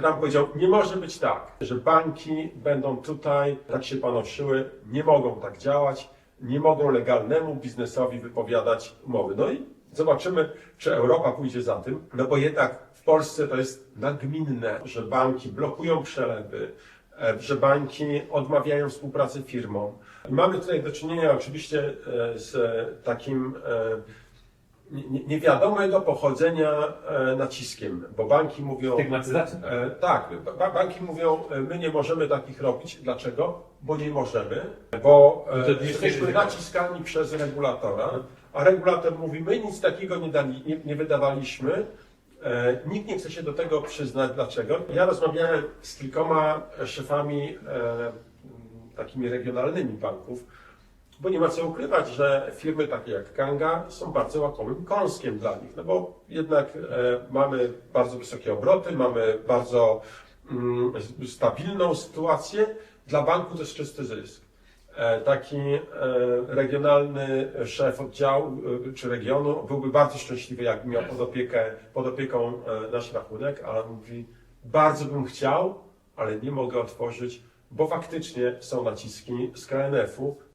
Trump powiedział, nie może być tak, że banki będą tutaj tak się panoszyły, nie mogą tak działać, nie mogą legalnemu biznesowi wypowiadać umowy. No i zobaczymy, czy Europa pójdzie za tym, no bo jednak w Polsce to jest nagminne, że banki blokują przelewy, e, że banki odmawiają współpracy firmom. Mamy tutaj do czynienia oczywiście e, z takim e, nie- nie- niewiadomego pochodzenia e, naciskiem, bo banki mówią. Stygmatyzacja. E, tak, ba- banki mówią, e, my nie możemy takich robić. Dlaczego? Bo nie możemy, bo No jesteśmy jest- naciskani przez regulatora, a regulator mówi, my nic takiego nie, dali, nie, nie wydawaliśmy. Nikt nie chce się do tego przyznać. Dlaczego? Ja rozmawiałem z kilkoma szefami takimi regionalnymi banków, bo nie ma co ukrywać, że firmy takie jak Kanga są bardzo łakomym kąskiem dla nich, no bo jednak e, mamy bardzo wysokie obroty, mamy bardzo mm, stabilną sytuację. Dla banku to jest czysty zysk. E, taki e, regionalny szef oddziału czy regionu byłby bardzo szczęśliwy, jakby miał pod, opiekę, pod opieką nasz rachunek, ale mówi, bardzo bym chciał, ale nie mogę otworzyć, bo faktycznie są naciski z KNF-u,